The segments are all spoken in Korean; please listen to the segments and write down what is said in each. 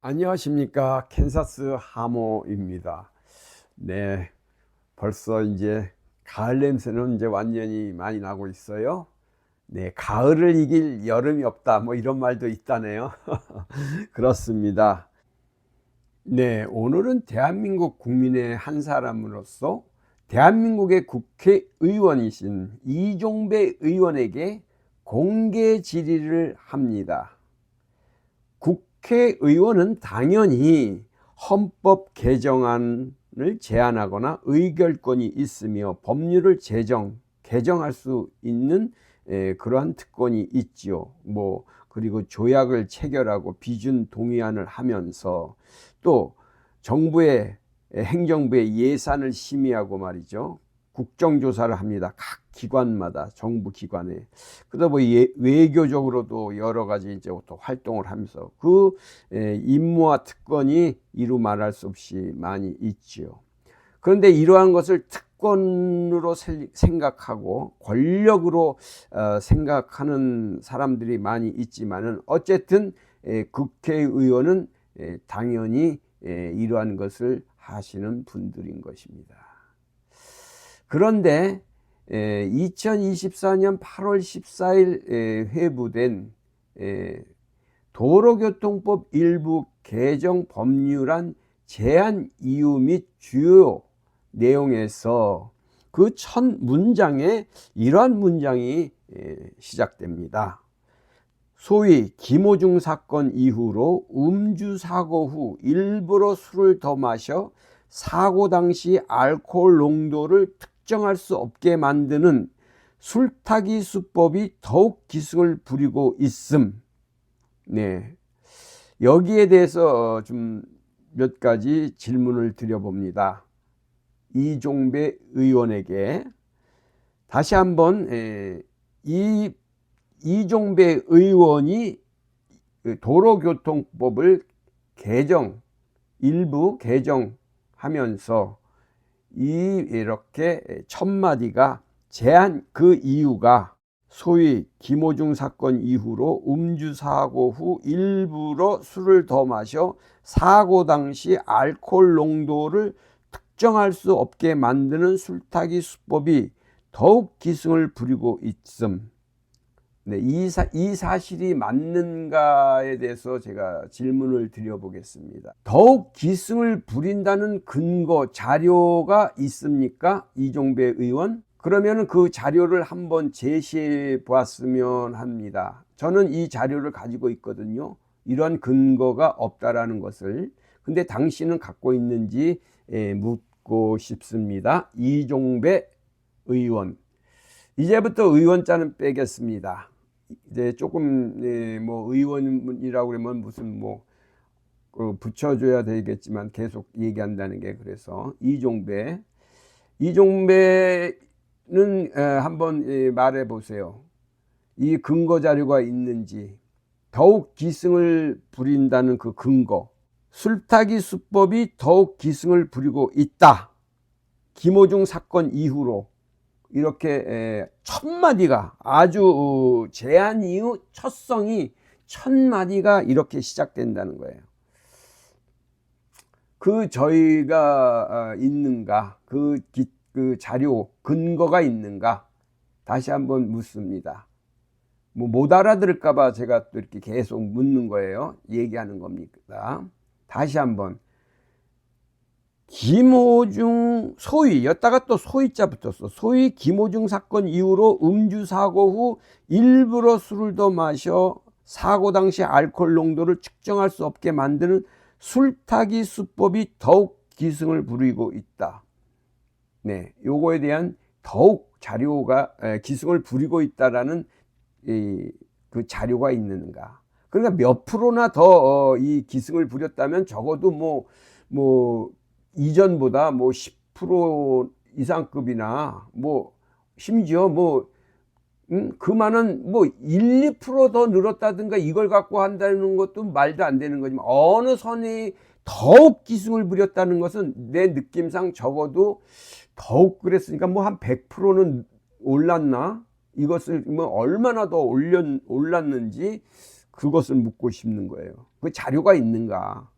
안녕하십니까 캔사스 하모입니다. 네, 벌써 이제 가을 냄새는 이제 완전히 많이 나고 있어요. 네, 가을을 이길 여름이 없다 뭐 이런 말도 있다네요. 그렇습니다. 네, 오늘은 대한민국 국민의 한 사람으로서 대한민국의 국회의원이신 이종배 의원에게 공개 질의를 합니다. 국회의원은 당연히 헌법 개정안을 제안하거나 의결권이 있으며 법률을 제정, 개정할 수 있는 에, 그러한 특권이 있지요. 뭐 그리고 조약을 체결하고 비준 동의안을 하면서 또 정부의 행정부의 예산을 심의하고 말이죠. 국정조사를 합니다. 각 기관마다 정부 기관에 그러다 뭐 예, 외교적으로도 여러 가지 이제 또 활동을 하면서 그 에, 임무와 특권이 이루 말할 수 없이 많이 있지요. 그런데 이러한 것을 특권으로 세- 생각하고 권력으로 어, 생각하는 사람들이 많이 있지만은 어쨌든 에, 국회의원은 에, 당연히 에, 이러한 것을 하시는 분들인 것입니다. 그런데 2024년 8월 14일 회부된 에, 도로교통법 일부 개정 법률안 제한 이유 및 주요 내용에서 그 첫 문장에 이러한 문장이 에, 시작됩니다. 소위 김호중 사건 이후로 음주 사고 후 일부러 술을 더 마셔 사고 당시 알코올 농도를 특 정할 수 없게 만드는 술타기 수법이 더욱 기승을 부리고 있음. 네. 여기에 대해서 좀 몇 가지 질문을 드려봅니다. 이종배 의원에게 다시 한번 에, 이 이종배 의원이 그 도로교통법을 개정 일부 개정하면서 이 이렇게 첫 마디가 제한 그 이유가 소위 김호중 사건 이후로 음주 사고 후 일부러 술을 더 마셔 사고 당시 알코올 농도를 특정할 수 없게 만드는 술타기 수법이 더욱 기승을 부리고 있음. 네, 이, 사, 이 사실이 맞는가에 대해서 제가 질문을 드려보겠습니다. 더욱 기승을 부린다는 근거, 자료가 있습니까? 이종배 의원? 그러면 그 자료를 한번 제시해 보았으면 합니다. 저는 이 자료를 가지고 있거든요. 이런 근거가 없다라는 것을. 근데 당신은 갖고 있는지 예, 묻고 싶습니다. 이종배 의원. 이제부터 의원자는 빼겠습니다. 이제 조금 예, 뭐 의원이라고 그러면 무슨 뭐 그 붙여줘야 되겠지만 계속 얘기한다는 게 그래서 이종배 이종배는 에, 한번 예, 말해 보세요. 이 근거 자료가 있는지 더욱 기승을 부린다는 그 근거 술타기 수법이 더욱 기승을 부리고 있다. 김호중 사건 이후로 이렇게 첫 마디가 아주 어, 제한 이후 첫 성이 첫 마디가 이렇게 시작된다는 거예요. 그 저희가 어, 있는가 그, 기, 그 자료 근거가 있는가 다시 한번 묻습니다. 뭐 못 알아들을까봐 제가 또 이렇게 계속 묻는 거예요. 얘기하는 겁니다. 다시 한번 김호중 소위 였다가 또 소위자 붙었어. 소위 김호중 사건 이후로 음주 사고 후 일부러 술을 더 마셔 사고 당시 알코올 농도를 측정할 수 없게 만드는 술타기 수법이 더욱 기승을 부리고 있다. 네, 요거에 대한 더욱 자료가 에, 기승을 부리고 있다라는 이, 그 자료가 있는가? 그러니까 몇 프로나 더 이 기승을 부렸다면 적어도 뭐뭐 뭐 이전보다 뭐 10% 이상급이나 뭐 심지어 뭐 음, 그만은 뭐 1, 2%더 늘었다든가 이걸 갖고 한다는 것도 말도 안 되는 거지만 어느 선이 더욱 기승을 부렸다는 것은 내 느낌상 적어도 더욱 그랬으니까 뭐 한 100%는 올랐나? 이것을 뭐 얼마나 더 올렸, 올랐는지 그것을 묻고 싶는 거예요. 그 자료가 있는가?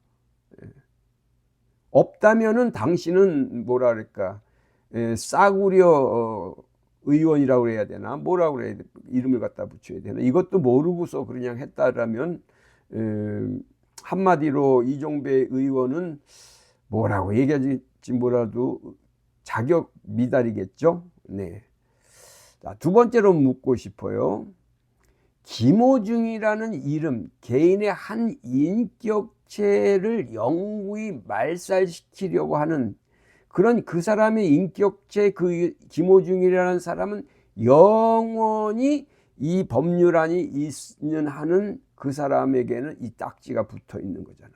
예. 없다면은 당신은 뭐라 그럴까? 예, 싸구려 어, 의원이라고 그래야 되나? 뭐라고 그래야 돼? 이름을 갖다 붙여야 되나? 이것도 모르고서 그냥 했다라면 에, 한마디로 이종배 의원은 뭐라고 얘기하지 뭐라도 자격 미달이겠죠. 네. 자, 두 번째로 묻고 싶어요. 김호중이라는 이름, 개인의 한 인격체를 영구히 말살시키려고 하는 그런 그 사람의 인격체 그 김호중이라는 사람은 영원히 이 법률안이 있는 하는 그 사람에게는 이 딱지가 붙어 있는 거잖아.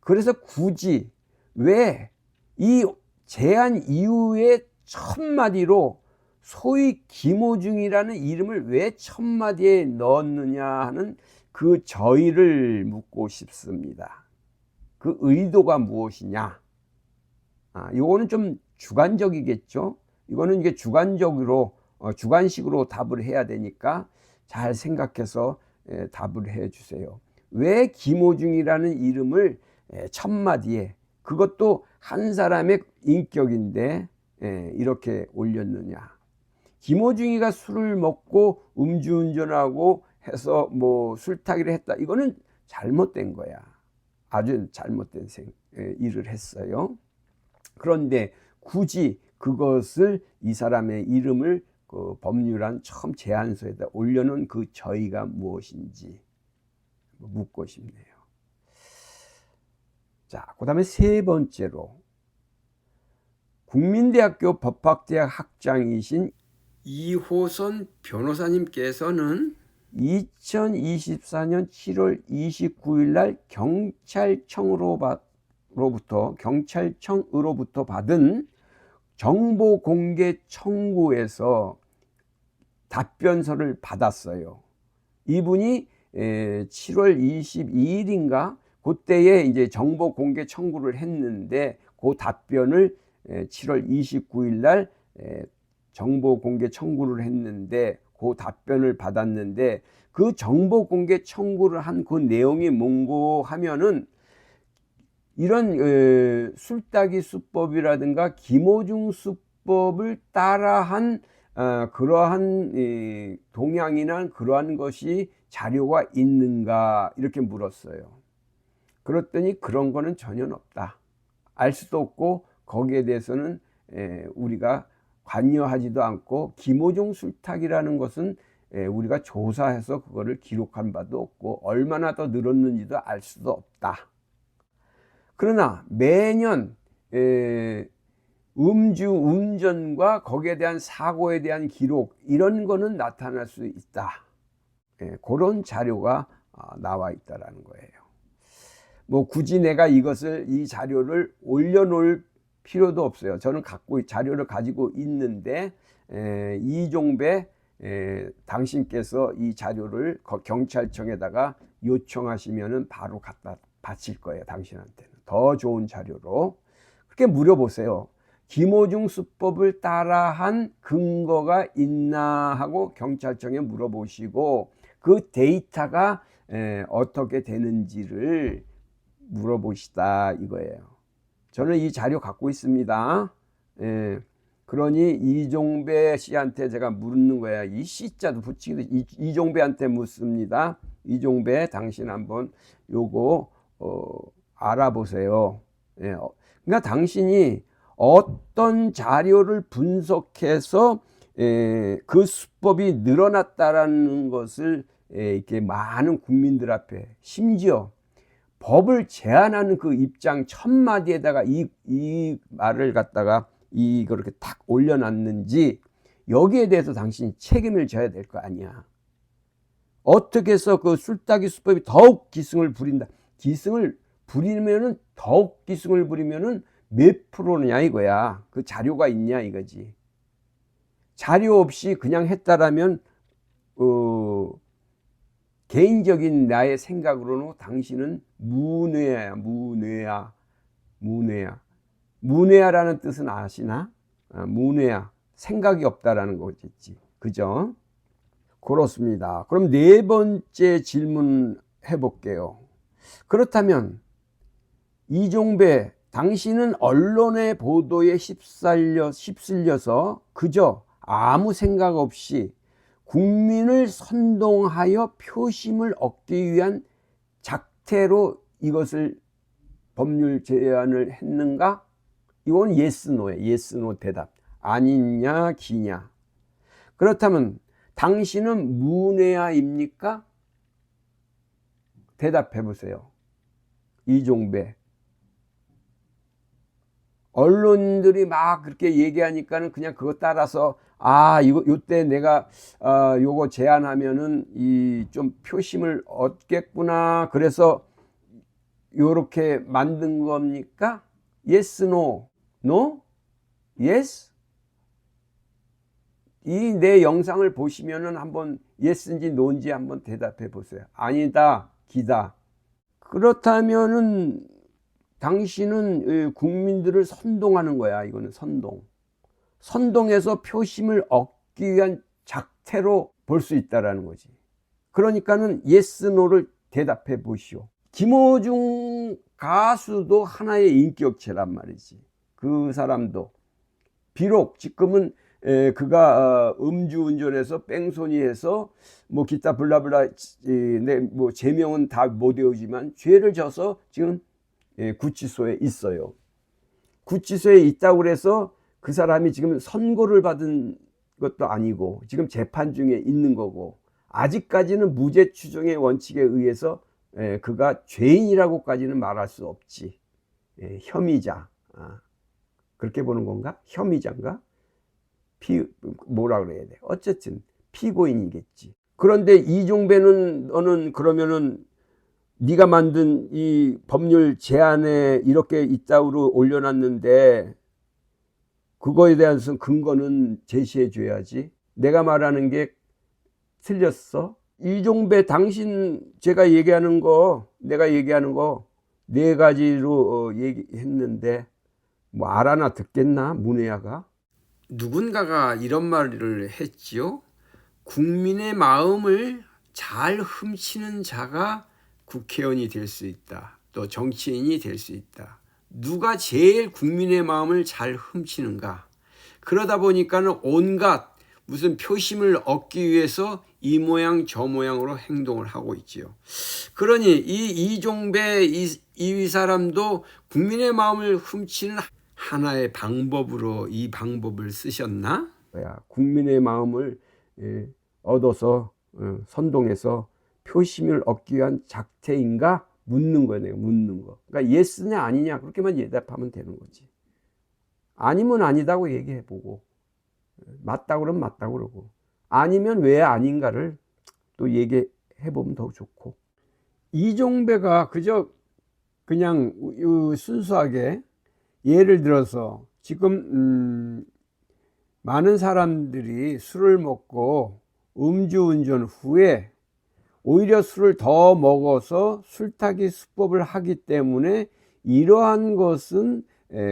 그래서 굳이 왜 이 제한 이후에 첫 마디로 소위 김호중이라는 이름을 왜 첫 마디에 넣었느냐 하는 그 저희를 묻고 싶습니다. 그 의도가 무엇이냐? 아, 요거는 좀 주관적이겠죠. 이거는 이게 주관적으로 어, 주관식으로 답을 해야 되니까 잘 생각해서 에, 답을 해 주세요. 왜 김호중이라는 이름을 에, 첫 마디에 그것도 한 사람의 인격인데 에, 이렇게 올렸느냐? 김호중이가 술을 먹고 음주운전하고 해서 뭐 술타기를 했다. 이거는 잘못된 거야. 아주 잘못된 생, 에, 일을 했어요. 그런데 굳이 그것을 이 사람의 이름을 그 법률안 처음 제안서에다 올려놓은 그 저희가 무엇인지 묻고 싶네요. 자, 그 다음에 세 번째로 국민대학교 법학대학 학장이신 이호선 변호사님께서는 2024년 7월 29일 날 경찰청으로부터 경찰청으로부터 받은 정보 공개 청구에서 답변서를 받았어요. 이분이 7월 22일인가 그때에 이제 정보 공개 청구를 했는데 그 답변을 7월 29일 날 정보 공개 청구를 했는데 그 답변을 받았는데 그 정보 공개 청구를 한 그 내용이 뭔고 하면은 이런 에, 술따기 수법이라든가 김호중 수법을 따라한 어, 그러한 이, 동향이나 그러한 것이 자료가 있는가 이렇게 물었어요. 그랬더니 그런 거는 전혀 없다. 알 수도 없고 거기에 대해서는 에, 우리가 관여하지도 않고 김호중 술탁이라는 것은 에, 우리가 조사해서 그거를 기록한 바도 없고 얼마나 더 늘었는지도 알 수도 없다. 그러나 매년 에, 음주 운전과 거기에 대한 사고에 대한 기록 이런 거는 나타날 수 있다. 예, 그런 자료가 아, 나와 있다라는 거예요. 뭐 굳이 내가 이것을 이 자료를 올려놓을 필요도 없어요. 저는 갖고 자료를 가지고 있는데 에, 이종배 에, 당신께서 이 자료를 경찰청에다가 요청하시면은 바로 갖다 바칠 거예요. 당신한테는 더 좋은 자료로 그렇게 물어보세요. 김호중 수법을 따라한 근거가 있나 하고 경찰청에 물어보시고 그 데이터가 에, 어떻게 되는지를 물어보시다 이거예요. 저는 이 자료 갖고 있습니다. 에, 그러니 이종배 씨한테 제가 묻는 거야. 이 씨자도 붙이기도 이, 이종배한테 묻습니다. 이종배 당신 한번 요거 어, 알아보세요. 예, 어, 그러니까 당신이 어떤 자료를 분석해서 에, 그 수법이 늘어났다라는 것을 에, 이렇게 많은 국민들 앞에 심지어 법을 제안하는 그 입장 첫 마디에다가 이, 이 말을 갖다가 이걸 이렇게 탁 올려놨는지 여기에 대해서 당신이 책임을 져야 될 거 아니야. 어떻게 해서 그 술따기 수법이 더욱 기승을 부린다. 기승을 부리면은 더욱 기승을 부리면은 몇 프로냐 이거야. 그 자료가 있냐 이거지. 자료 없이 그냥 했다라면 어, 개인적인 나의 생각으로는 당신은 무뇌야, 무뇌야, 무뇌야. 무뇌야라는 뜻은 아시나? 아, 무뇌야. 생각이 없다라는 거겠지. 그죠? 그렇습니다. 그럼 네 번째 질문 해볼게요. 그렇다면 이종배 당신은 언론의 보도에 휩쓸려, 휩쓸려서 그저 아무 생각 없이 국민을 선동하여 표심을 얻기 위한 작태로 이것을 법률 제안을 했는가? 이건 예스 노예 예스 노 대답. 아니냐 기냐. 그렇다면 당신은 문외아입니까? 대답해 보세요. 이종배. 언론들이 막 그렇게 얘기하니까는 그냥 그거 따라서 아 이거 요때 내가 어 요거 제안하면은 이 좀 표심을 얻겠구나 그래서 요렇게 만든 겁니까? yes no no yes 이 내 영상을 보시면은 한번 yes인지 no인지 한번 대답해 보세요. 아니다, 기다. 그렇다면은 당신은 국민들을 선동하는 거야. 이거는 선동. 선동해서 표심을 얻기 위한 작태로 볼 수 있다라는 거지. 그러니까는 yes, no를 대답해 보시오. 김호중 가수도 하나의 인격체란 말이지. 그 사람도 비록 지금은 에, 그가 어, 음주운전해서 뺑소니해서 뭐 기타 블라블라 내뭐 제명은 다 못 외우지만 죄를 져서 지금 예, 구치소에 있어요. 구치소에 있다고 그래서 그 사람이 지금 선고를 받은 것도 아니고 지금 재판 중에 있는 거고 아직까지는 무죄 추정의 원칙에 의해서 예, 그가 죄인이라고까지는 말할 수 없지. 예, 혐의자. 아, 그렇게 보는 건가? 혐의자인가? 피 뭐라 그래야 돼? 어쨌든 피고인이겠지. 그런데 이종배는 너는 그러면은 네가 만든 이 법률 제안에 이렇게 이따구로 올려놨는데 그거에 대한 근거는 제시해 줘야지. 내가 말하는 게 틀렸어. 이종배 당신 제가 얘기하는 거 내가 얘기하는 거 네 가지로 어, 얘기했는데 뭐 알아나 듣겠나 문혜아가 누군가가 이런 말을 했지요. 국민의 마음을 잘 훔치는 자가 국회의원이 될 수 있다. 또 정치인이 될 수 있다. 누가 제일 국민의 마음을 잘 훔치는가? 그러다 보니까는 온갖 무슨 표심을 얻기 위해서 이 모양 저 모양으로 행동을 하고 있지요. 그러니 이 이종배 이, 이 사람도 국민의 마음을 훔치는 하나의 방법으로 이 방법을 쓰셨나? 국민의 마음을 예, 얻어서 어, 선동해서 표심을 얻기 위한 작태인가 묻는. 내가 묻는 거. 그러니까 예스냐 아니냐 그렇게만 대답하면 되는 거지. 아니면 아니다고 얘기해 보고 맞다 그러면 맞다 그러고 아니면 왜 아닌가를 또 얘기해 보면 더 좋고 이종배가 그저 그냥 순수하게 예를 들어서 지금 음 많은 사람들이 술을 먹고 음주운전 후에 오히려 술을 더 먹어서 술타기 수법을 하기 때문에 이러한 것은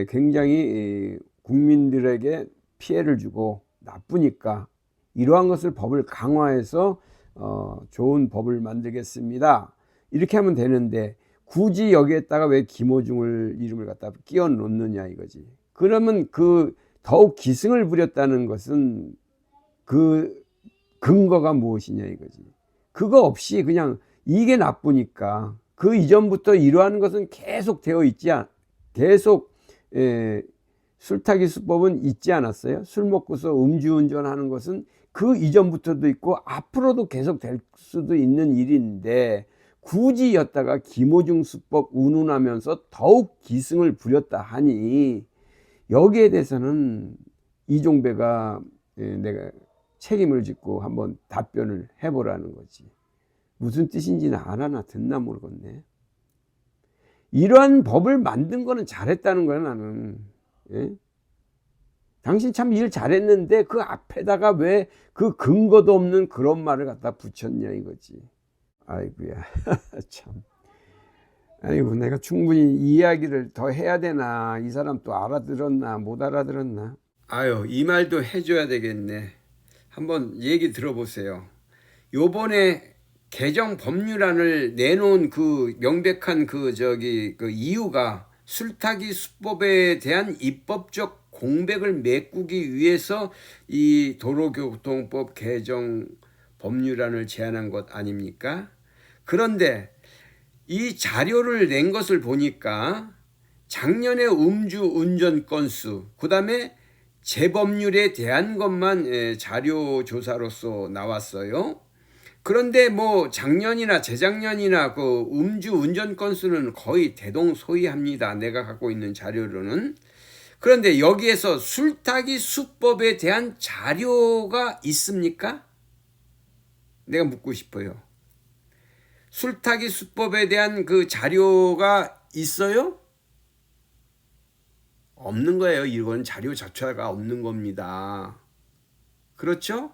굉장히 국민들에게 피해를 주고 나쁘니까 이러한 것을 법을 강화해서 어 좋은 법을 만들겠습니다. 이렇게 하면 되는데 굳이 여기에다가 왜 김호중을 이름을 갖다 끼워 놓느냐 이거지. 그러면 그 더욱 기승을 부렸다는 것은 그 근거가 무엇이냐 이거지. 그거 없이 그냥 이게 나쁘니까 그 이전부터 이러한 것은 계속 되어 있지 않, 계속 에, 술타기 수법은 있지 않았어요? 술 먹고서 음주운전하는 것은 그 이전부터도 있고 앞으로도 계속 될 수도 있는 일인데 굳이 였다가 김호중 수법 운운하면서 더욱 기승을 부렸다 하니 여기에 대해서는 이종배가 예, 내가 책임을 짓고 한번 답변을 해보라는 거지. 무슨 뜻인지는 알아나 듣나 모르겠네. 이러한 법을 만든 거는 잘했다는 거야 나는. 예? 당신 참 일 잘했는데 그 앞에다가 왜 그 근거도 없는 그런 말을 갖다 붙였냐 이거지. 아이고야 참. 아이고 내가 충분히 이야기를 더 해야 되나 이 사람 또 알아들었나 못 알아들었나 아유 이 말도 해줘야 되겠네 한번 얘기 들어보세요 요번에 개정 법률안을 내놓은 그 명백한 그 저기 그 이유가 술타기 수법에 대한 입법적 공백을 메꾸기 위해서 이 도로교통법 개정 법률안을 제안한 것 아닙니까? 그런데 이 자료를 낸 것을 보니까 작년에 음주 운전 건수, 그 다음에 재법률에 대한 것만 예, 자료 조사로서 나왔어요. 그런데 뭐 작년이나 재작년이나 그 음주 운전 건수는 거의 대동소이합니다. 내가 갖고 있는 자료로는. 그런데 여기에서 술타기 수법에 대한 자료가 있습니까? 내가 묻고 싶어요. 술타기 수법에 대한 그 자료가 있어요? 없는 거예요. 이건 자료 자체가 없는 겁니다. 그렇죠?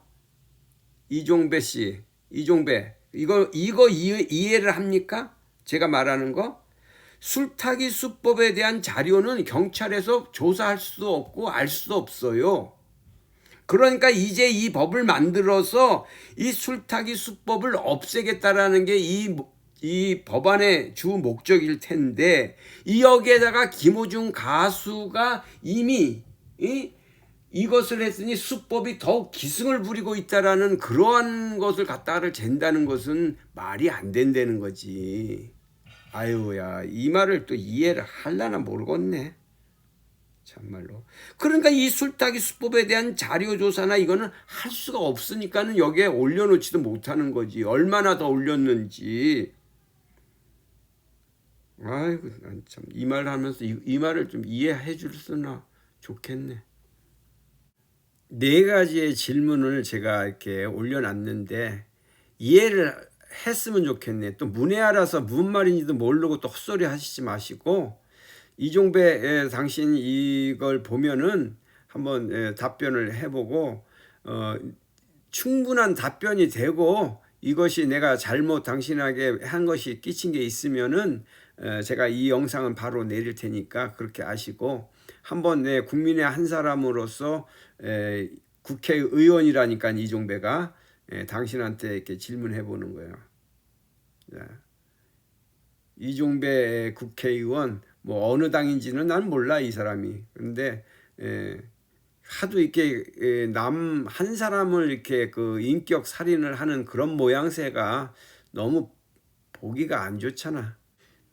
이종배 씨, 이종배, 이거 이거 이해, 이해 를 합니까? 제가 말하는 거? 술타기 수법에 대한 자료는 경찰에서 조사할 수도 없고 알 수도 없어요. 그러니까 이제 이 법을 만들어서 이 술타기 수법을 없애겠다라는 게이 이 법안의 주 목적일 텐데 이 여기에다가 김호중 가수가 이미 이 이것을 했으니 수법이 더욱 기승을 부리고 있다라는 그러한 것을 갖다를 잰다는 것은 말이 안 된다는 거지. 아유야 이 말을 또 이해를 할라나 모르겠네. 참말로. 그러니까 이 술타기 수법에 대한 자료 조사나 이거는 할 수가 없으니까는 여기에 올려놓지도 못하는 거지. 얼마나 더 올렸는지. 아이고 난 참 이말 하면서 이, 이 말을 좀 이해해 줄수나 좋겠네. 네 가지의 질문을 제가 이렇게 올려놨는데 이해를 했으면 좋겠네. 또 문해알아서 무슨 말인지도 모르고 또 헛소리 하시지 마시고 이종배 예, 당신 이걸 보면은 한번 예, 답변을 해보고 어, 충분한 답변이 되고 이것이 내가 잘못 당신에게 한 것이 끼친 게 있으면은 에, 제가 이 영상은 바로 내릴 테니까 그렇게 아시고 한번 내 국민의 한 사람으로서 에, 국회의원이라니까 이종배가 에, 당신한테 이렇게 질문해 보는 거예요. 네. 이종배 국회의원 뭐 어느 당인지는 난 몰라 이 사람이. 에, 하도 이렇게 남 한 사람을 이렇게 그 인격 살인을 하는 그런 모양새가 너무 보기가 안 좋잖아.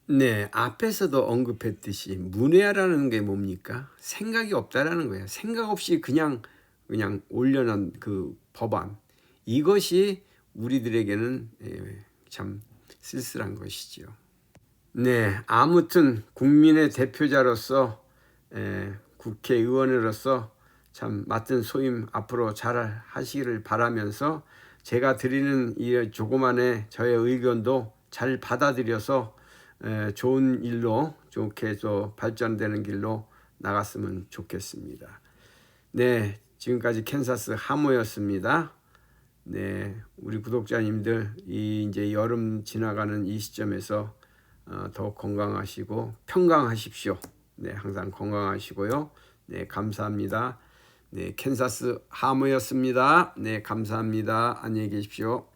네, 앞에서도 언급했듯이 문외라는 게 뭡니까? 생각이 없다라는 거예요. 생각 없이 그냥 그냥 올려놓은 그 법안 이것이 우리들에게는 예, 참 쓸쓸한 것이지요. 네, 아무튼 국민의 대표자로서 에, 국회의원으로서 참 맡은 소임 앞으로 잘 하시기를 바라면서 제가 드리는 이 조그만의 저의 의견도 잘 받아들여서 에, 좋은 일로 좋게 또 발전되는 길로 나갔으면 좋겠습니다. 네, 지금까지 캔사스 하모였습니다. 네, 우리 구독자님들 이 이제 여름 지나가는 이 시점에서 어, 더 건강하시고 평강하십시오. 네, 항상 건강하시고요. 네, 감사합니다. 네, 캔사스 하모였습니다. 네, 감사합니다. 안녕히 계십시오.